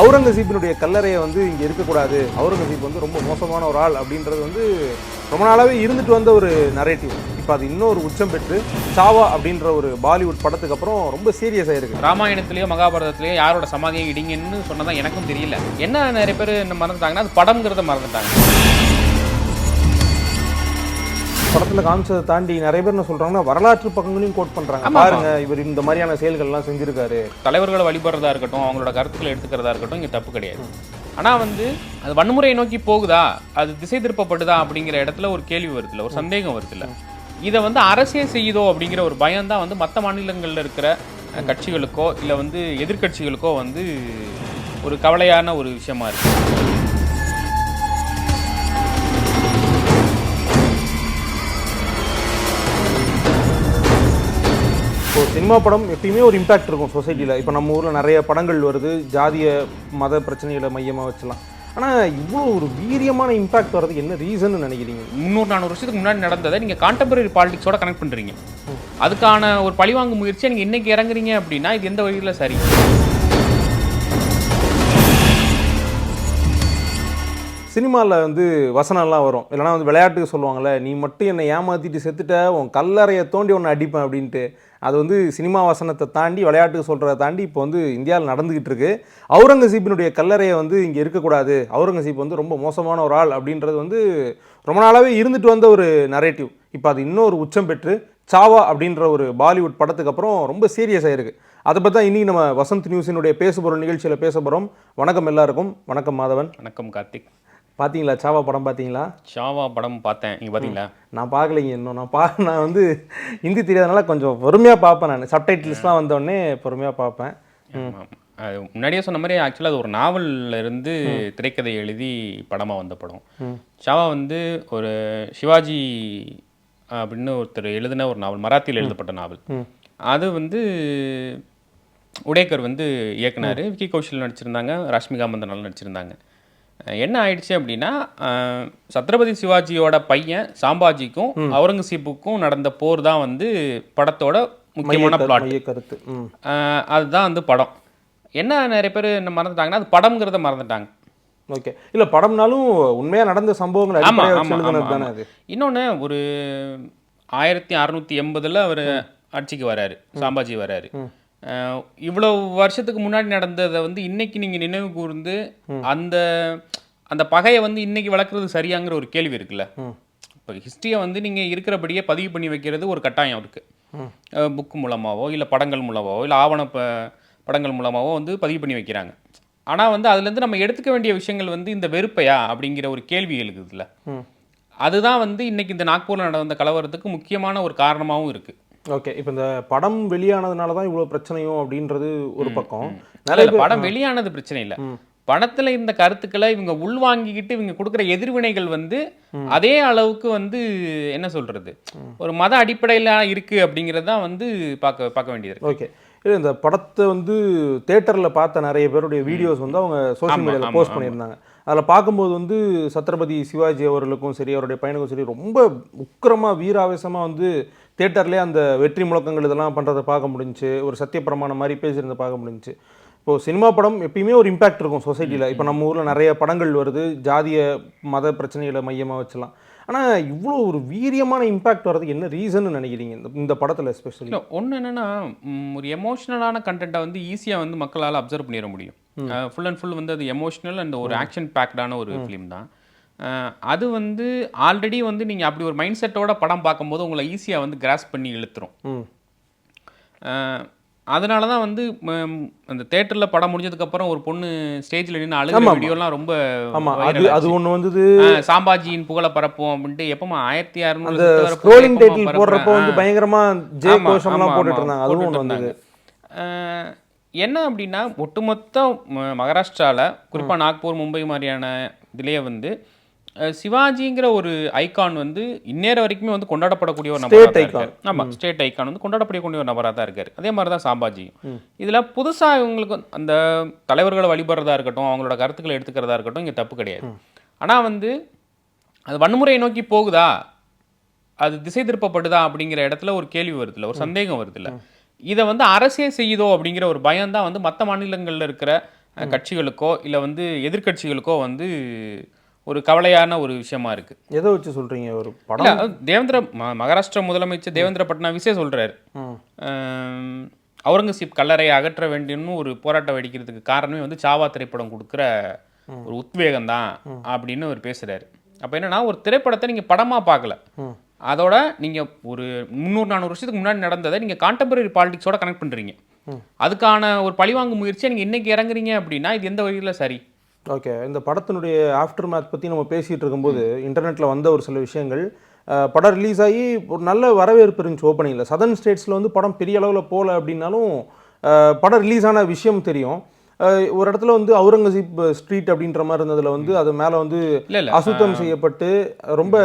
அவுரங்கசீப்பினுடைய கல்லறையை வந்து இங்கே இருக்கக்கூடாது. அவுரங்கசீப் வந்து ரொம்ப மோசமான ஒரு ஆள் அப்படின்றது வந்து ரொம்ப நாளாகவே இருந்துட்டு வந்த ஒரு நரேட்டிவ் இப்போ அது இன்னொரு உச்சம் பெற்று சாவா அப்படின்ற ஒரு பாலிவுட் படத்துக்கு அப்புறம் ரொம்ப சீரியஸ் ஆயிருக்கு. ராமாயணத்திலயோ மகாபாரதத்திலயோ யாரோட சமாதியை இடிங்கன்னு சொன்னதான் எனக்கும் தெரியல. என்ன நிறைய பேர் என்ன மறந்துட்டாங்கன்னா அது படம்ங்கிறத மறந்துட்டாங்க. படத்தில் காமிச்சதை தாண்டி நிறைய பேர் என்ன சொல்றாங்கன்னா வரலாற்று பக்கங்களையும் கோட் பண்றாங்க. ஆமா, பாருங்க இவர் இந்த மாதிரியான செயல்கள்லாம் செஞ்சிருக்காரு. தலைவர்களை வழிபடுறதா இருக்கட்டும் அவங்களோட கருத்துக்களை எடுத்துக்கிறதா இருக்கட்டும் இங்கே தப்பு கிடையாது. ஆனால் வந்து அது வன்முறையை நோக்கி போகுதா? அது திசை திருப்பப்படுதா அப்படிங்கிற இடத்துல ஒரு கேள்வி வருதுல்ல ஒரு சந்தேகம் வருதுல்ல. இதை வந்து அரசே செய்யுதோ அப்படிங்கிற ஒரு பயம் தான் வந்து மற்ற மாநிலங்களில் இருக்கிற கட்சிகளுக்கோ இல்லை வந்து எதிர்க்கட்சிகளுக்கோ வந்து ஒரு கவலையான ஒரு விஷயமா இருக்கு. இப்போ சினிமா படம் எப்பயுமே ஒரு இம்பாக்ட் இருக்கும் சொசைட்டியில் இப்போ நம்ம ஊரில் நிறைய படங்கள் வருது ஜாதிய மத பிரச்சனைகளை மையமாக வச்சலாம். ஆனால் இவ்வளோ ஒரு வீரியமான இம்பாக்ட் வர்றதுக்கு என்ன ரீசன் நினைக்கிறீங்க? முந்நூறு நானூறு வருஷத்துக்கு முன்னாடி நடந்ததை நீங்கள் கான்டெம்பரரி பாலிடிக்ஸோட கனெக்ட் பண்ணுறீங்க அதுக்கான ஒரு பழிவாங்கு முயற்சியை நீங்கள் இன்னைக்கு இறங்குறீங்க அப்படின்னா இது எந்த வழியில் சரி? சினிமாவில் வந்து வசனம்லாம் வரும். இல்லைனா வந்து விளையாட்டுக்கு சொல்லுவாங்கல்ல நீ மட்டும் என்னை ஏமாத்திட்டு செத்துட்ட உன் கல்லறையை தோண்டி ஒன்று அடிப்பேன் அப்படின்ட்டு. அது வந்து சினிமா வசனத்தை தாண்டி விளையாட்டுக்கு சொல்கிறத தாண்டி இப்போ வந்து இந்தியாவில் நடந்துக்கிட்டு இருக்கு அவுரங்கசீப்பினுடைய கல்லறையை வந்து இங்கே இருக்கக்கூடாது. அவுரங்கசீப் வந்து ரொம்ப மோசமான ஒரு ஆள் அப்படின்றது வந்து ரொம்ப நாளாகவே இருந்துட்டு வந்த ஒரு நரேட்டிவ் இப்போ அது இன்னொரு உச்சம் பெற்று சாவா அப்படின்ற ஒரு பாலிவுட் படத்துக்கு அப்புறம் ரொம்ப சீரியஸ் ஆயிருக்கு. அதை பற்றி தான் இன்றைக்கி நம்ம வசந்த் நியூஸினுடைய பேச போகிற நிகழ்ச்சியில் பேச போகிறோம் வணக்கம் எல்லாருக்கும். வணக்கம் மாதவன். வணக்கம் கார்த்திக். பார்த்தீங்களா சாவா படம் பார்த்தீங்களா ஷாவா படம் பார்த்தேன். நீங்கள் பார்த்தீங்களா நான் பார்க்கலைங்க இன்னும். நான் பா நான் வந்து ஹிந்தி தெரியாதனால கொஞ்சம் பொறுமையாக பார்ப்பேன் நான். சப்டைட்டில்ஸ்லாம் வந்தோடனே பொறுமையாக பார்ப்பேன். அது முன்னாடியே சொன்ன மாதிரி ஆக்சுவலாக அது ஒரு நாவல்ல இருந்து திரைக்கதை எழுதி படமாக வந்த படம். ஷாவா வந்து ஒரு சிவாஜி அப்படின்னு ஒருத்தர் எழுதின ஒரு நாவல் மராத்தியில் எழுதப்பட்ட நாவல். அது வந்து உடேக்கர் வந்து இயக்குனார். விக்கி கௌஷல் நடிச்சிருந்தாங்க. ராஷ்மிகா மந்தனால் நடிச்சிருந்தாங்க. என்ன ஆயிடுச்சு அப்படின்னா சத்ரபதி சிவாஜியோட பையன் சாம்பாஜிக்கும் அவுரங்கசீப்புக்கும் நடந்த போர் தான் வந்து படத்தோட முக்கியமான பிளாட் கருத்து அதுதான் வந்து படம். என்ன நிறைய பேர் என்ன மறந்துட்டாங்கன்னா அது படம்ங்கிறத மறந்துட்டாங்க. ஓகே. இல்லை படம்னாலும் உண்மையாக நடந்த சம்பவங்கள். அது? இன்னொன்று ஒரு ஆயிரத்தி அறுநூத்தி எண்பதுல அவர் ஆட்சிக்கு வராரு சாம்பாஜி வராரு. ஆஹ் இவ்வளவு வருஷத்துக்கு முன்னாடி நடந்ததை வந்து இன்னைக்கு நீங்க நினைவு கூர்ந்து அந்த அந்த பகையை வந்து இன்னைக்கு வளர்க்குறது சரியாங்கிற ஒரு கேள்வி இருக்குல்ல? இப்போ ஹிஸ்ட்ரியை வந்து நீங்கள் இருக்கிறபடியே பதிவு பண்ணி வைக்கிறது ஒரு கட்டாயம் இருக்குது புக்கு மூலமாவோ இல்லை படங்கள் மூலமாவோ இல்லை ஆவண ப படங்கள் மூலமாவோ வந்து பதிவு பண்ணி வைக்கிறாங்க. ஆனால் வந்து அதுலேருந்து நம்ம எடுத்துக்க வேண்டிய விஷயங்கள் வந்து இந்த வெறுப்பையா அப்படிங்கிற ஒரு கேள்வி எழுகுதுல்ல ம். அதுதான் வந்து இன்னைக்கு இந்த நாக்பூரில் நடந்த கலவரத்துக்கு முக்கியமான ஒரு காரணமாகவும் இருக்குது ஓகே இப்போ இந்த படம் வெளியானதுனால தான் இவ்வளோ பிரச்சனையும் அப்படின்றது ஒரு பக்கம். பேர் படம் வெளியானது பிரச்சனை இல்லை. படத்துல இருந்த கருத்துக்களை இவங்க உள்வாங்கிக்கிட்டு இவங்க கொடுக்குற எதிர்வினைகள் வந்து அதே அளவுக்கு வந்து என்ன சொல்றது? ஒரு மத அடிப்படையில இருக்கு அப்படிங்கிறது தான் வந்து பார்க்க பார்க்க வேண்டியது ஓகே. இல்லை இந்த படத்தை வந்து தேட்டரில் பார்த்த நிறைய பேருடைய வீடியோஸ் வந்து அவங்க சோஷியல் மீடியாவில் போஸ்ட். பண்ணியிருந்தாங்க. அதில் பார்க்கும்போது வந்து சத்ரபதி சிவாஜி அவர்களுக்கும் சரி அவருடைய பையனுக்கும் சரி ரொம்ப உக்கிரமாக வீராவேசமாக வந்து தேட்டர்லேயே அந்த வெற்றி முழக்கங்கள் இதெல்லாம் பண்ணுறதை பார்க்க முடிஞ்சு ஒரு சத்தியப்பிரமாணம் மாதிரி பேசியிருந்த பார்க்க முடிஞ்சுச்சு. இப்போது சினிமா படம் எப்பயுமே ஒரு இம்பேக்ட் இருக்கும் சொசைட்டியில் இப்போ நம்ம ஊரில் நிறைய படங்கள் வருது ஜாதிய மத பிரச்சனைகளை மையமாக வச்சலாம். ஆனால் இவ்வளோ ஒரு வீரியமான இம்பாக்ட் வர்றதுக்கு என்ன ரீசன் நினைக்கிறீங்க? இந்த இந்த படத்தில் எஸ்பெஷலி ஒன்று என்னென்னா ஒரு எமோஷ்னலான கண்டென்ட்டை வந்து ஈஸியாக வந்து மக்களால் அப்சர்வ் பண்ணிட முடியும். ஃபுல் அண்ட் ஃபுல் வந்து அது எமோஷ்னல் அண்ட் ஒரு ஆக்ஷன் பேக்டான ஒரு ஃபிலிம் தான். அது வந்து ஆல்ரெடி வந்து நீங்கள் அப்படி ஒரு மைண்ட் செட்டோட படம் பார்க்கும்போது உங்களை ஈஸியாக வந்து கிராஸ் பண்ணி இழுத்துரும். அதனால தான் வந்து அந்த தேட்டரில் படம் முடிஞ்சதுக்கப்புறம் ஒரு பொண்ணு ஸ்டேஜில் நின்று அழுகிற. வீடியோலாம் ரொம்ப அது. ஒன்று வந்தது. சாம்பாஜியின் புகழை பரப்போம் அப்படின்ட்டு எப்பமா ஆயிரத்தி அறுநூறு போடுறப்போ வந்து பயங்கரமா ஜே ஆமா, கோஷம்லாம் போட்டுட்டு இருந்தாங்க. அதுவும் ஒன்று வந்தது. என்ன அப்படின்னா ஒட்டுமொத்த ம- மகாராஷ்டிரால குறிப்பா நாக்பூர் மும்பை மாதிரியான இதுலயே வந்து சிவாஜிங்கிற ஒரு ஐகான் வந்து இந்நேர வரைக்குமே வந்து கொண்டாடப்படக்கூடிய ஒரு நபராக தான். இருக்காரு. ஆமா ஸ்டேட் ஐகான் வந்து கொண்டாடப்படக்கூடிய ஒரு நபராக தான் இருக்காரு. அதே மாதிரி தான் சாம்பாஜியும் இதுல புதுசா இவங்களுக்கு அந்த தலைவர்களை வழிபடுறதா இருக்கட்டும் அவங்களோட கருத்துக்களை எடுத்துக்கிறதா இருக்கட்டும் இங்க தப்பு கிடையாது. ஆனா வந்து அது வன்முறையை நோக்கி போகுதா? அது திசை திருப்பப்படுதா? அப்படிங்கிற இடத்துல ஒரு கேள்வி வருதுல்ல ஒரு சந்தேகம் வருதுல்ல. இதை வந்து அரசே செய்யுதோ அப்படிங்கிற ஒரு பயம் தான் வந்து மற்ற மாநிலங்களில் இருக்கிற கட்சிகளுக்கோ இல்லை வந்து எதிர்க்கட்சிகளுக்கோ வந்து ஒரு கவலையான ஒரு விஷயமா இருக்கு. எதை வச்சு சொல்றீங்க? ஒரு படம்? தேவேந்திர மகாராஷ்டிரா முதலமைச்சர் தேவேந்திர பட்னாவிஸே சொல்றாரு. அவுரங்கசீப் கல்லறையை அகற்ற வேண்டும்னு ஒரு போராட்டம் வெடிக்கிறதுக்கு காரணமே வந்து சாவா திரைப்படம் கொடுக்குற ஒரு உத்வேகம் தான் அப்படின்னு அவர் பேசுறாரு. அப்போ என்னன்னா ஒரு திரைப்படத்தை நீங்க படமா பார்க்கல. அதோட நீங்க ஒரு முந்நூறு நானூறு வருஷத்துக்கு முன்னாடி நடந்ததை நீங்க கான்டெம்பரரி பாலிடிக்ஸோட கனெக்ட் பண்றீங்க. அதுக்கான ஒரு பழிவாங்கு முயற்சியை நீங்க இன்னைக்கு இறங்குறீங்க அப்படின்னா இது எந்த வழியில சரி? ஓகே. இந்த படத்தினுடைய ஆஃப்டர் மேத் பற்றி நம்ம பேசிகிட்டு இருக்கும்போது இன்டர்நெட்டில் வந்த ஒரு சில விஷயங்கள் படம் ரிலீஸ் ஆகி ஒரு நல்ல வரவேற்பு இருந்துச்சு ஓப்பனிங்கில் சதர்ன் ஸ்டேட்ஸில் வந்து படம் பெரிய அளவில் போகல அப்படின்னாலும் படம் ரிலீஸ் ஆன விஷயம் தெரியும். ஒரு இடத்துல வந்து அவுரங்கசீப் ஸ்ட்ரீட் அப்படின்ற மாதிரி இருந்ததுல வந்து அது மேலே வந்து அசுத்தம் செய்யப்பட்டு ரொம்ப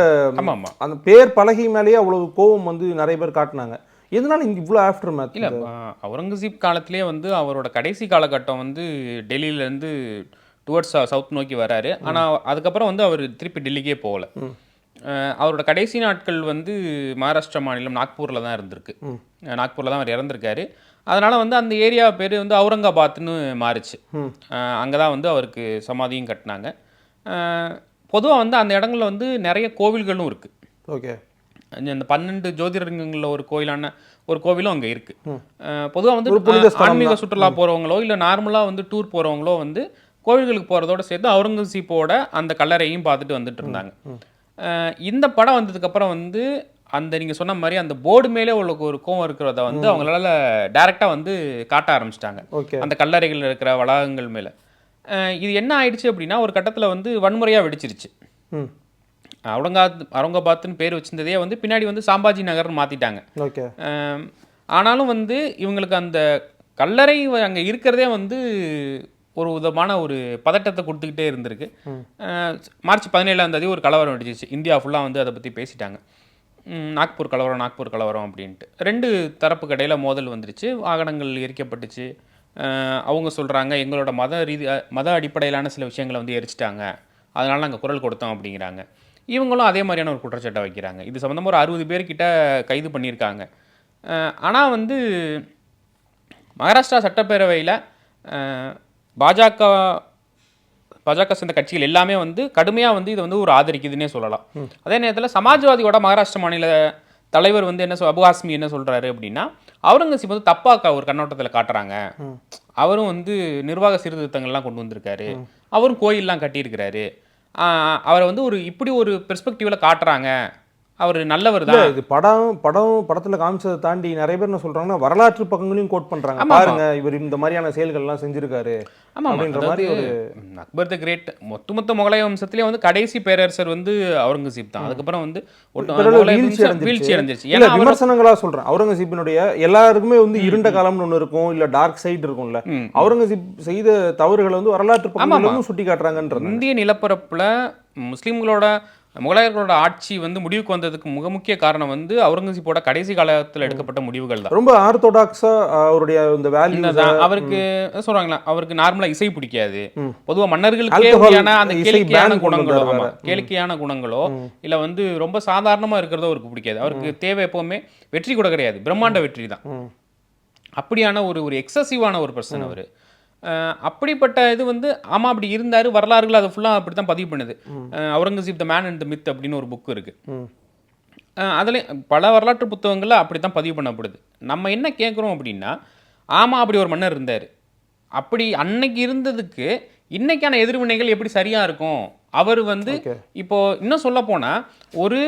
அந்த பேர் பலகை மேலேயே அவ்வளவு கோவம் வந்து நிறைய பேர் காட்டினாங்க. எதனால இங்க இவ்வளோ ஆஃப்டர் மேத் இல்ல அவுரங்கசீப் காலத்திலே வந்து அவரோட கடைசி காலகட்டம் வந்து டெல்லியில இருந்து டுவர்ட்ஸ் சவுத் நோக்கி வராரு. ஆனா அதுக்கப்புறம் வந்து அவர் திருப்பி டெல்லிக்கே போகல. அவரோட கடைசி நாட்கள் வந்து மகாராஷ்டிரா மாநிலம் நாக்பூர்ல தான் இருந்திருக்கு. நாக்பூர்ல தான் அவர் இறந்திருக்காரு. அதனால வந்து அந்த ஏரியா பேர் வந்து அவுரங்காபாத்னு மாறுச்சு. ஆஹ், அங்கதான் வந்து அவருக்கு சமாதியும் கட்டினாங்க. பொதுவாக வந்து அந்த இடங்கள்ல வந்து நிறைய கோவில்களும் இருக்கு. ஓகே. அந்த பன்னெண்டு ஜோதிடர்களில் ஒரு கோயிலான ஒரு கோவிலும் அங்கே இருக்கு. பொதுவாக வந்து ஆன்மீக தான். சுற்றுலா போகிறவங்களோ இல்லை நார்மலாக வந்து டூர் போகிறவங்களோ வந்து கோவில்களுக்கு போகிறதோட சேர்த்து அவுரங்கசீப்போட அந்த கல்லறையும் பார்த்துட்டு வந்துட்டு இருந்தாங்க. இந்த படம் வந்ததுக்கப்புறம் வந்து அந்த நீங்கள் சொன்ன மாதிரி அந்த போர்டு மேலே உள்ள ஒரு கோவம் இருக்கிறத வந்து அவங்களால டைரெக்டாக வந்து காட்ட ஆரம்பிச்சிட்டாங்க. ஓகே. அந்த கல்லறைகள் இருக்கிற வளாகங்கள் மேலே. இது என்ன ஆயிடுச்சு அப்படின்னா ஒரு கட்டத்தில் வந்து வன்முறையாக வெடிச்சிருச்சு. அவுரங்காத் அவுரங்காபாத்னு பேர் வச்சிருந்ததே வந்து பின்னாடி வந்து சாம்பாஜி நகர்னு மாற்றிட்டாங்க ஓகே. ஆனாலும் வந்து இவங்களுக்கு அந்த கல்லறை அங்கே இருக்கிறதே வந்து ஒரு விதமான ஒரு பதட்டத்தை கொடுத்துக்கிட்டே இருந்திருக்கு. மார்ச் பதினேழாம் தேதி ஒரு கலவரம் வெடிச்சிச்சு இந்தியா ஃபுல்லாக வந்து அதை பற்றி பேசிட்டாங்க. நாக்பூர் கலவரம் நாக்பூர் கலவரம் அப்படின்ட்டு. ரெண்டு தரப்புக்கு இடையில மோதல் வந்துருச்சு. வாகனங்கள் எரிக்கப்பட்டுச்சு. அவங்க சொல்கிறாங்க எங்களோட மத ரீதி மத அடிப்படையிலான சில விஷயங்களை வந்து எரிச்சிட்டாங்க. அதனால நாங்கள் குரல் கொடுத்தோம் அப்படிங்கிறாங்க. இவங்களும் அதே மாதிரியான ஒரு குற்றச்சாட்டை வைக்கிறாங்க. இது சம்மந்தமாக ஒரு அறுபது பேர்கிட்ட கைது பண்ணியிருக்காங்க. ஆனால் வந்து மகாராஷ்டிரா சட்டப்பேரவையில் பாஜக பாஜக சேர்ந்த கட்சிகள் எல்லாமே வந்து கடுமையாக வந்து இதை வந்து ஒரு ஆதரிக்குதுன்னே சொல்லலாம். அதே நேரத்தில் சமாஜ்வாதியோட மகாராஷ்டிர மாநில தலைவர் வந்து என்ன சொல் அபு ஹாஸ்மி என்ன சொல்றாரு அப்படின்னா அவுரங்கசீப் வந்து தப்பாக ஒரு கண்ணோட்டத்தில் காட்டுறாங்க. அவரும் வந்து நிர்வாக சீர்திருத்தங்கள்லாம் கொண்டு வந்திருக்காரு. அவரும் கோயில்லாம் கட்டியிருக்கிறாரு. அவரை வந்து ஒரு இப்படி ஒரு பெர்ஸ்பெக்டிவ்ல காட்டுறாங்க. அவர் நல்லவர் தான். இது படம் படம் படத்துல காமிச்சதை தாண்டி நிறைய பேர் என்ன சொல்றாங்கன்னா வரலாற்று பக்கங்களையும் கோட் பண்றாங்க. ஆமா, பாருங்க இவர் இந்த மாதிரியான செயல்கள் எல்லாம் செஞ்சிருக்காரு ஆமா அப்படின்ற மாதிரி ஒரு அக்பர் த கிரேட் ஒட்டுமொத்த முகலாய வம்சத்திலே வந்து கடைசி பேரரசர் வந்து அவுரங்கசீப் தான். அதுக்கப்புறம் வந்து வீழ்ச்சி அடைஞ்சிருச்சு. இல்ல ஏன்னா அவர் விமர்சனங்களா சொல்றேன். அவுரங்கசீப்பினுடைய எல்லாருக்குமே வந்து இருண்ட காலம்னு ஒண்ணு இருக்கும் இல்ல டார்க் சைடு இருக்கும்ல. அவுரங்கசீப் செய்த தவறுகளை வந்து வரலாற்று. பக்கங்களும் சுட்டி காட்டுறாங்கன்றது இந்திய நிலப்பரப்புல முஸ்லிம்களோட முகலாயர்களோட ஆட்சி வந்து முடிவுக்கு வந்ததுக்கு மிக முக்கிய காரணம் வந்து அவுரங்கசீப்போட கடைசி காலத்துல எடுக்கப்பட்ட முடிவுகள் தான். ரொம்ப ஆர்த்தோடாக்ஸா அவருடைய இந்த வேல்யூ என்னதான் அவருக்கு சொல்றாங்களா அவருக்கு நார்மலா இசை பிடிக்காது. பொதுவா மன்னர்களுக்கே அந்த கேளிக்கையான குணங்களோ. கேளிக்கையான குணங்களோ இல்ல வந்து ரொம்ப சாதாரணமா இருக்கிறதோ அவருக்கு பிடிக்காது. அவருக்கு தேவை எப்பவுமே வெற்றி கூட கிடையாது. பிரம்மாண்ட வெற்றி தான். அப்படியான ஒரு ஒரு எக்ஸசிவான ஒரு பர்சன் அவர். அப்படிப்பட்ட இது வந்து ஆமா அப்படி இருந்தாரு வரலாறுகள் அதை ஃபுல்லா அப்படி தான் பதிவு பண்ணுது. Aurangzeb the man and the myth அப்படின்னு ஒரு புக் இருக்கு. ம். அதில் பல வரலாற்று புத்தகங்கள்ல அப்படி தான் பதிவு பண்ணப்படுது. நம்ம என்ன கேட்குறோம் அப்படின்னா ஆமா அப்படி ஒரு மன்னர் இருந்தார். அப்படி அன்னைக்கு இருந்ததுக்கு இன்னைக்கான எதிர்வினைகள் எப்படி சரியா இருக்கும்? அவர் வந்து Okay. இப்போ இன்னும் சொல்ல போனா ஒரு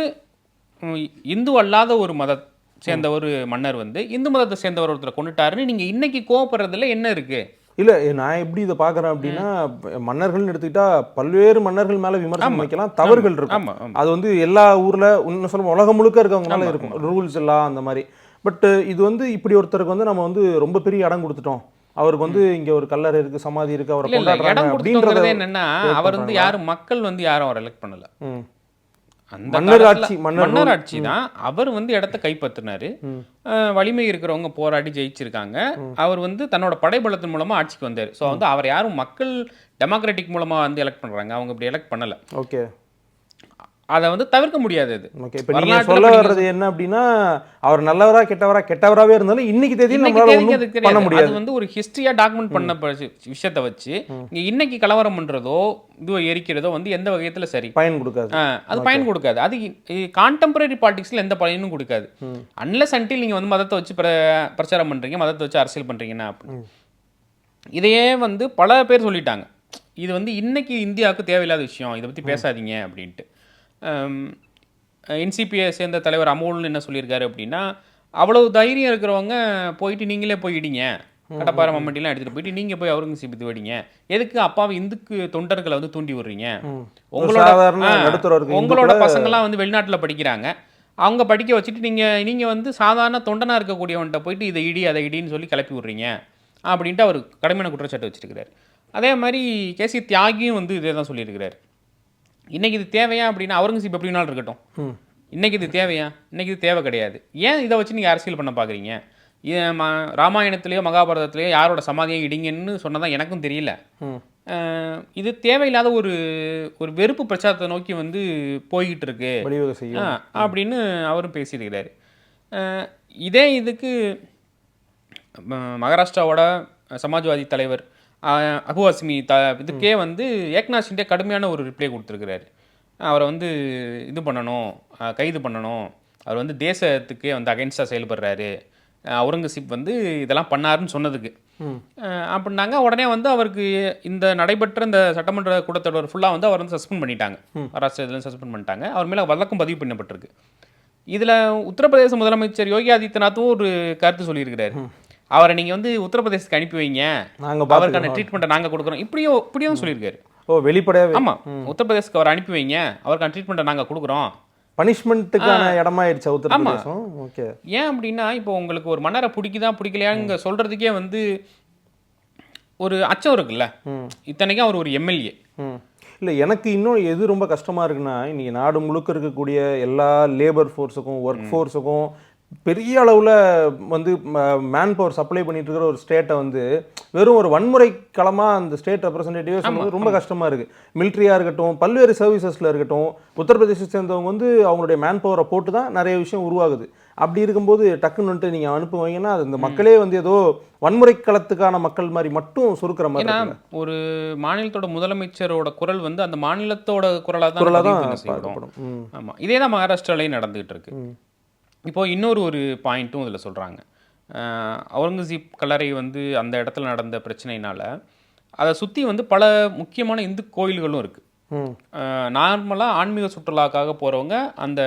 இந்து அல்லாத ஒரு மத சேர்ந்த ஒரு மன்னர் வந்து இந்து மதத்தை சேர்ந்தவர் ஒருத்தரை கொண்டுட்டாருன்னு நீங்க இன்னைக்கு கோவப்படுறதுல என்ன இருக்கு? இல்ல நான் எப்படி இதை பாக்குறேன் அப்படின்னா மன்னர்கள்னு எடுத்துக்கிட்டா பல்வேறு மன்னர்கள் மேல விமர்சனம். வைக்கலாம் தவறுகள் இருக்கும். அது வந்து எல்லா ஊர்ல இன்னும் சொல்ல உலகம் முழுக்க இருக்கவங்கனால ஆமா, இருக்கும். ரூல்ஸ் எல்லாம் அந்த மாதிரி. பட் இது வந்து இப்படி ஒருத்தருக்கு வந்து நம்ம வந்து ரொம்ப பெரிய இடம் கொடுத்துட்டோம். அவருக்கு வந்து இங்க ஒரு கல்லறை இருக்கு சமாதி இருக்கு அவரை கொண்டாடுறாங்க அப்படின்றத என்னன்னா அவர் வந்து? யாரும் மக்கள் வந்து யாரும் அவர் எலெக்ட் பண்ணல. அந்த மன்னர் காலத்துல- ஆட்சி, மன்னர் மன்னர் rule. ஆட்சி தான். அவர் வந்து இடத்த கைப்பற்றினாரு. வலிமை இருக்கிறவங்க போராடி ஜெயிச்சிருக்காங்க. அவர் வந்து தன்னோட படைபலத்தின் மூலமா ஆட்சிக்கு வந்தார். ஸோ வந்து அவர் யாரும் மக்கள் டெமோக்ராட்டிக் மூலமா வந்து எலெக்ட் பண்றாங்க. அவங்க இப்படி எலெக்ட் பண்ணல. ஓகே. அதை வந்து தவிர்க்க முடியாது அது. ஓகே இப்போ நீங்க வரலாற்றுல சொல்ல வர்றது என்ன அப்படின்னா அவர் நல்லவரா கெட்டவரா கெட்டவராவே இருந்தாலும் இன்னைக்கு தேதி நம்மளால பண்ண முடியாது. அது வந்து ஒரு ஹிஸ்டரியா டாக்குமெண்ட் பண்ண விஷயத்தை வச்சு இங்க இன்னைக்கு கலவரம் பண்றதோ இது எரிக்கிறதோ வந்து எந்த வகையத்துல சரி? பயன் கொடுக்காது. அது பயன் கொடுக்காது. அது கான்டெம்பரரி பாலிடிக்ஸ்ல எந்த பயனும் கொடுக்காது. அன்லஸ் அன்டில் நீங்க வந்து மதத்தை வச்சு பிர- பிரச்சாரம் பண்றீங்க மதத்தை வச்சு அரசியல் பண்றீங்கன்னா அப்படி. இதையே வந்து பல பேர் சொல்லிட்டாங்க. இது வந்து இன்னைக்கு இந்தியாவுக்கு தேவையில்லாத விஷயம் இதை பத்தி பேசாதீங்க அப்படின்ட்டு. என்சிபியை சேர்ந்த தலைவர் அமோல்னு என்ன சொல்லியிருக்காரு அப்படின்னா அவ்வளவு தைரியம் இருக்கிறவங்க போயிட்டு நீங்களே போய் இடிங்க. கடப்பாறை மம்மட்டிலாம் எடுத்துட்டு போயிட்டு நீங்க போய் அவுரங்கசீப் இது வெடிங்க. எதுக்கு அப்பாவி இந்துக்கு தொண்டர்களை வந்து தூண்டி விடுறீங்க? உங்களோட உங்களோட பசங்கள்லாம் வந்து வெளிநாட்டுல படிக்கிறாங்க. அவங்க படிக்க வச்சுட்டு நீங்க நீங்க வந்து சாதாரண தொண்டனா இருக்கக்கூடியவன்ட்ட போயிட்டு இதை இடி அதை இடின்னு சொல்லி கிளப்பி விடுறீங்க அப்படின்ட்டு அவர் கடுமையான குற்றச்சாட்டு வச்சிருக்கிறார். அதே மாதிரி கேசி தியாகியும் வந்து இதே தான் சொல்லியிருக்கிறார். இன்னைக்கு இது தேவையா அப்படின்னா அவுரங்கசீப் எப்படி இருக்கட்டும். இன்னைக்கு இது தேவையா? இன்னைக்கு இது தேவை கிடையாது. ஏன் இதை வச்சு நீங்க அரசியல் பண்ண ம- ராமாயணத்திலேயோ மகாபாரதத்திலேயோ யாரோட சமாதியை இடிங்கன்னு சொன்னதான் எனக்கும் தெரியல. இது தேவையில்லாத ஒரு ஒரு வெறுப்பு பிரச்சாரத்தை நோக்கி வந்து போய்கிட்டு இருக்கு அப்படின்னு அவரும் பேசியிருக்கிறாரு. இதே இதுக்கு மகாராஷ்டிராவோட சமாஜ்வாதி தலைவர் அபு த இதுக்கே வந்து ஏக்நாத் ஷிண்டே கடுமையான ஒரு ரிப்ளை கொடுத்துருக்கிறாரு. அவரை வந்து இது பண்ணணும் கைது பண்ணணும். அவர் வந்து தேசத்துக்கே வந்து அகைன்ஸ்டாக செயல்படுறாரு. அவுரங்கசீப் வந்து இதெல்லாம் பண்ணாருன்னு சொன்னதுக்கு. அப்படின்னாங்க. உடனே வந்து அவருக்கு இந்த நடைபெற்ற இந்த சட்டமன்ற கூட்டத்தொடர் ஃபுல்லாக வந்து அவர் வந்து சஸ்பெண்ட் பண்ணிட்டாங்க. மகாராஷ்டிரா இதில் சஸ்பெண்ட் பண்ணிட்டாங்க. அவர் மேலே வழக்கும் பதிவு பண்ணப்பட்டிருக்கு. இதில் உத்தரப்பிரதேச முதலமைச்சர் யோகி ஆதித்யநாத்தும் ஒரு கருத்து சொல்லியிருக்கிறாரு. அவரை நீங்கள் வந்து உத்தரப்பிரதேசத்துக்கு அனுப்பி வைங்க. நாங்க அவருக்கான ட்ரீட்மெண்ட்டை நாங்கள் கொடுக்குறோம். இப்படியும் இப்படியும் சொல்லியிருக்காரு. ஓ வெளிப்படையாவே? ஆமா. உத்தரப்பிரதேசத்துக்கு அவரை அனுப்பி வைங்க. அவருக்கான ட்ரீட்மெண்ட்டை நாங்கள் கொடுக்குறோம். பனிஷ்மெண்ட்டுக்கான இடமாயிருச்சா உத்தரப்பிரதேசம்? ஓகே. ஏன் அப்படின்னா இப்போ உங்களுக்கு ஒரு மன்னரை பிடிக்குதா பிடிக்கலையாங்க சொல்றதுக்கே வந்து ஒரு அச்சம் இருக்குல்ல. இத்தனைக்கும் அவர் ஒரு எம்எல்ஏ. ம். இல்லை எனக்கு இன்னும் எது ரொம்ப கஷ்டமாக இருக்குன்னா இன்னைக்கு நாடு முழுக்க இருக்கக்கூடிய எல்லா லேபர் ஃபோர்ஸுக்கும் ஒர்க் ஃபோர்ஸுக்கும் பெரிய அளவில் வந்து மேன் பவர் சப்ளை பண்ணிட்டு இருக்கிற ஒரு ஸ்டேட்டை வந்து வெறும் ஒரு வன்முறை களமாக அந்த ஸ்டேட் ரெப்ரசன்டேட்டிவே சொல்றது ரொம்ப கஷ்டமாக இருக்குது மிலிட்ரியாக இருக்கட்டும் பல்வேறு சர்வீசஸில் இருக்கட்டும் உத்தரப்பிரதேசத்தை சேர்ந்தவங்க வந்து அவங்களுடைய மேன் பவரை போட்டு தான் நிறைய விஷயம் உருவாகுது. அப்படி இருக்கும்போது டக்குன்னு வந்துட்டு நீங்கள் அனுப்புவீங்கன்னா அது இந்த மக்களே வந்து ஏதோ வன்முறை களத்துக்கான மக்கள் மாதிரி மட்டும் சுருக்கிற மாதிரி. ஒரு மாநிலத்தோட முதலமைச்சரோட குரல் வந்து அந்த மாநிலத்தோட குரலாக தான் குரலாக தான் பண்ண செய்யப்படும். பார்க்கப்படும். ம். ஆமா இதே தான் மகாராஷ்டிராலையும் நடந்துகிட்டு இருக்கு. இப்போ இன்னொரு ஒரு பாயிண்ட்டும் இதில் சொல்றாங்க அஹ் அவுரங்கசீப் கல்லறை வந்து அந்த இடத்துல நடந்த பிரச்சனையினால அதை சுற்றி வந்து பல முக்கியமான இந்து கோயில்களும் இருக்கு ம். நார்மலாக ஆன்மீக சுற்றுலாக்காக போகிறவங்க அந்த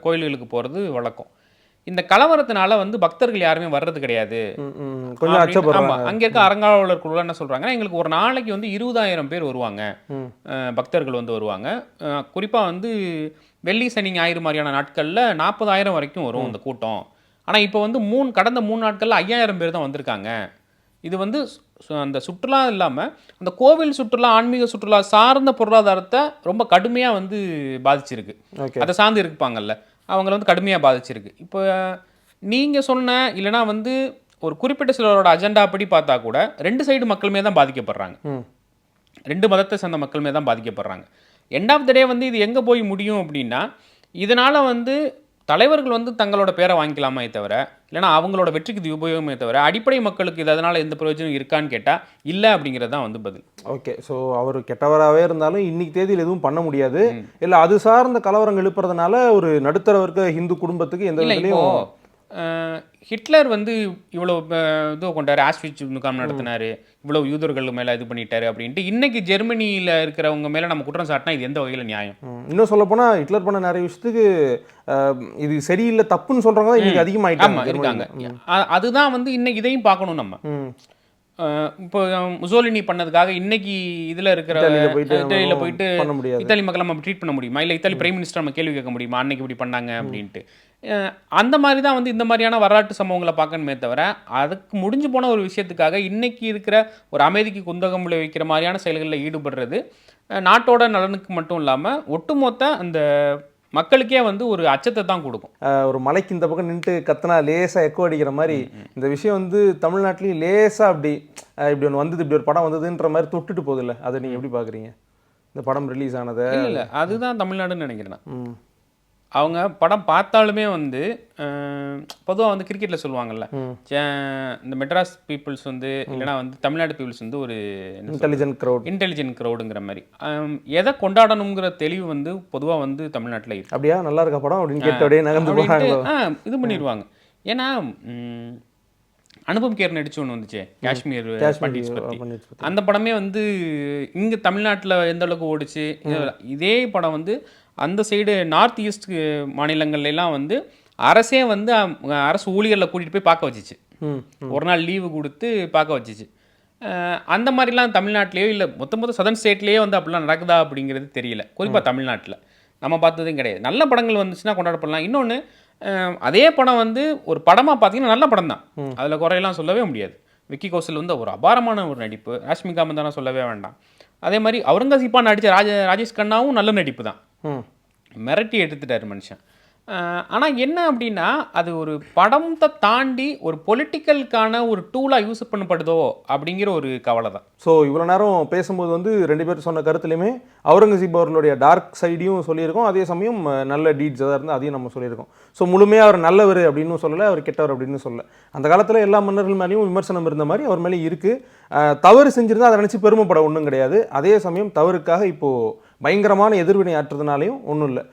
கோயில்களுக்கு போகிறது வழக்கம். இந்த கலவரத்தினால வந்து பக்தர்கள் யாருமே வர்றது கிடையாது. அங்க இருக்க அறங்காவலர் குழு என்ன சொல்றாங்கன்னா எங்களுக்கு ஒரு நாளைக்கு வந்து இருபதாயிரம் பேர் வருவாங்க. பக்தர்கள் வந்து வருவாங்க. குறிப்பா வந்து வெள்ளி சனி ஞாயிறு மாதிரியான நாட்கள்ல நாற்பதாயிரம் வரைக்கும் வரும் இந்த கூட்டம். ஆனா இப்போ வந்து மூணு கடந்த மூணு நாட்கள்ல ஐயாயிரம் பேர் தான் வந்திருக்காங்க. இது வந்து அந்த சுற்றுலா இல்லாம அந்த கோவில் சுற்றுலா ஆன்மீக சுற்றுலா சார்ந்த பொருளாதாரத்தை ரொம்ப கடுமையா வந்து பாதிச்சிருக்கு. அதை சார்ந்து இருப்பாங்கல்ல. அவங்கள வந்து கடுமையாக பாதிச்சிருக்கு. இப்போ நீங்கள் சொன்ன இல்லைனா வந்து ஒரு குறிப்பிட்ட சிலரோட அஜெண்டா படி பார்த்தா கூட ரெண்டு சைடு மக்களுமே தான் பாதிக்கப்படுறாங்க. ம். ரெண்டு மதத்தை சேர்ந்த மக்களுமே தான் பாதிக்கப்படுறாங்க. எண்ட் ஆஃப் த டே வந்து இது எங்கே போய் முடியும் அப்படின்னா இதனால் வந்து தலைவர்கள் வந்து தங்களோட பேரை வாங்கிக்கலாமே தவிர இல்லைனா அவங்களோட வெற்றிக்கு இது உபயோகமே தவிர அடிப்படை மக்களுக்கு இது அதனால் எந்த பிரயோஜனம் இருக்கான்னு கேட்டால் இல்லை அப்படிங்கிறது தான் வந்து பதில். ஓகே ஸோ அவர் கெட்டவராகவே இருந்தாலும் இன்னைக்கு தேதியில் எதுவும் பண்ண முடியாது. இல்லை அது சார்ந்த கலவரம் எழுப்புறதுனால ஒரு நடுத்தர வர்க்க ஹிந்து குடும்பத்துக்கு எந்த ஹிட்லர் வந்து இவ்வளோ இது கொண்டாரு ஆஸ்விச் முகாம் நடத்தினாரு. இவ்வளவு யூதர்கள் மேல இது பண்ணிட்டாரு அப்படின்ட்டு. இன்னைக்கு ஜெர்மனியில இருக்கிறவங்க மேல நம்ம குற்றம் சாட்டினா இது எந்த வகையில நியாயம்? இன்னும் சொல்ல போனா ஹிட்லர் பண்ண நிறைய விஷயத்துக்கு இது சரியில்லை தப்புன்னு சொல்றவங்க தான் இன்னைக்கு ஆமா அதிகமாயிட்டாங்க இருக்காங்க. அதுதான் வந்து இன்னைக்கு இதையும் பார்க்கணும் நம்ம. இப்போ முசோலினி பண்ணதுக்காக இன்னைக்கு இதுல இருக்கிற இத்தாலியில போயிட்டு இத்தாலி மக்களை நம்ம ட்ரீட் பண்ண முடியுமா? இல்லை இத்தாலி பிரைம் மினிஸ்டர் நம்ம கேள்வி கேட்க முடியுமா? அன்னைக்கு இப்படி பண்ணாங்க அப்படின்ட்டு. அந்த மாதிரி தான் வந்து இந்த மாதிரியான வரலாற்று சம்பவங்களை பார்க்கணுமே தவிர அதுக்கு முடிஞ்சு போன ஒரு விஷயத்துக்காக இன்னைக்கு இருக்கிற ஒரு அமைதிக்கு குந்தகம் விளைவிக்கிற மாதிரியான செயல்களில் ஈடுபடுறது நாட்டோட நலனுக்கு மட்டும் இல்லாமல் ஒட்டுமொத்த அந்த மக்களுக்கே வந்து ஒரு அச்சத்தை தான் கொடுக்கும். ஒரு மலைக்கு இந்த பக்கம் நின்றுட்டு கத்துனா லேசா எக்கோ அடிக்கிற மாதிரி இந்த விஷயம் வந்து தமிழ்நாட்டிலையும் லேசா அப்படி இப்படி ஒன்று வந்தது இப்படி ஒரு படம் வந்ததுன்ற மாதிரி தொட்டுட்டு போகுதுல்ல? அதை நீங்க எப்படி பாக்குறீங்க இந்த படம் ரிலீஸ் ஆனதை? இல்ல அதுதான் தமிழ்நாடுன்னு நினைக்கிறேன் அவங்க படம் பார்த்தாலுமே வந்து பொதுவாக வந்து கிரிக்கெட்டில் சொல்லுவாங்கல்ல. இந்த மெட்ராஸ் பீப்புள்ஸ் வந்து இல்லைனா வந்து தமிழ்நாடு பீப்புள்ஸ் வந்து ஒரு இன்டெலிஜென்ட் க்ரௌட் இன்டெலிஜென்ட் க்ரௌடுங்கிற மாதிரி. எதை கொண்டாடணுங்கிற தெளிவு வந்து பொதுவாக வந்து தமிழ்நாட்டில் இருக்கு. அப்படியா? நல்லா இருக்கா படம்? அப்படின்னு கேட்டு அப்படியே நகர்ந்து ஆ இது பண்ணிடுவாங்க. ஏன்னா ம், அனுபம் கேர் நடிச்சு ஒன்று வந்துச்சு காஷ்மீர் அந்த படமே வந்து இங்கே தமிழ்நாட்டில் எந்த அளவுக்கு ஓடிச்சு இதே படம் வந்து அந்த சைடு நார்த் ஈஸ்ட் மாநிலங்கள்ல எல்லாம் வந்து அரசே வந்து அரசு ஊழியர்களை கூட்டிகிட்டு போய் பார்க்க வச்சுச்சு. ஒரு நாள் லீவு கொடுத்து பார்க்க வச்சுச்சு. அந்த மாதிரிலாம் தமிழ்நாட்டிலேயோ இல்லை மொத்த மொத்த சதன் ஸ்டேட்லேயே வந்து அப்படிலாம் நடக்குதா அப்படிங்கிறது தெரியல. குறிப்பாக தமிழ்நாட்டில். நம்ம பார்த்ததும் கிடையாது. நல்ல படங்கள் வந்துச்சுன்னா கொண்டாடப்படலாம் இன்னொன்று அதே படம் வந்து ஒரு படமாக பார்த்தீங்கன்னா நல்ல படம் தான். அதில் குறையெல்லாம் சொல்லவே முடியாது. விக்கி கௌசல் வந்து ஒரு அபாரமான ஒரு நடிப்பு. ராஷ்மிகா மந்தானா சொல்லவே வேண்டாம். அதே மாதிரி அவுரங்கசீப்பா நடித்த ராஜ ராஜேஷ் கண்ணாவும் நல்ல நடிப்பு தான். மிரட்டி எடுத்துட்டார் மனுஷன். ஆனால் என்ன அப்படின்னா அது ஒரு படத்தை தாண்டி ஒரு பொலிட்டிக்கலுக்கான ஒரு டூலாக யூஸ் பண்ணப்படுதோ அப்படிங்கிற ஒரு கவலை தான். ஸோ இவ்வளோ நேரம் பேசும்போது வந்து ரெண்டு பேர் சொன்ன கருத்துலையுமே அவுரங்கசீப் அவர்களுடைய டார்க் சைடையும் சொல்லியிருக்கோம். அதே சமயம் நல்ல டீட்ஸ் எதாவது இருந்தால் அதையும் நம்ம சொல்லியிருக்கோம். ஸோ முழுமையாக அவர் நல்லவர் அப்படின்னு சொல்லலை அவர் கெட்டவர் அப்படின்னு சொல்லல. அந்த காலத்தில் எல்லா மன்னர்கள் மேலேயும் விமர்சனம் இருந்த மாதிரி அவர் மேலே இருக்குது தவறு செஞ்சிருந்தா அதை நினச்சி பெருமைப்பட ஒன்றும் கிடையாது. அதே சமயம் தவறுக்காக இப்போது பயங்கரமான எதிர்வினை ஆற்றுறதுனாலையும் ஒன்றும் இல்லை.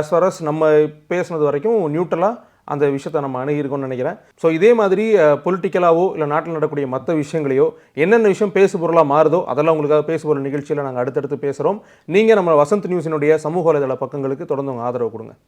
அஸ் ஃபார் அஸ் நம்ம பேசுனது வரைக்கும் நியூட்ரலாக அந்த விஷயத்தை நம்ம அணுகியிருக்கோம்னு நினைக்கிறேன். ஸோ இதே மாதிரி பொலிட்டிக்கலாவோ இல்லை நாட்டில் நடக்கக்கூடிய மற்ற விஷயங்களையோ என்னென்ன விஷயம் பேசு பொருளாக மாறுதோ அதெல்லாம் உங்களுக்காக பேசுபொருள் நிகழ்ச்சியில் நாங்கள் அடுத்தடுத்து பேசுகிறோம் நீங்கள் நம்ம வசந்த் நியூஸினுடைய சமூக வலைதள பக்கங்களுக்கு தொடர்ந்து உங்கள் ஆதரவு கொடுங்க.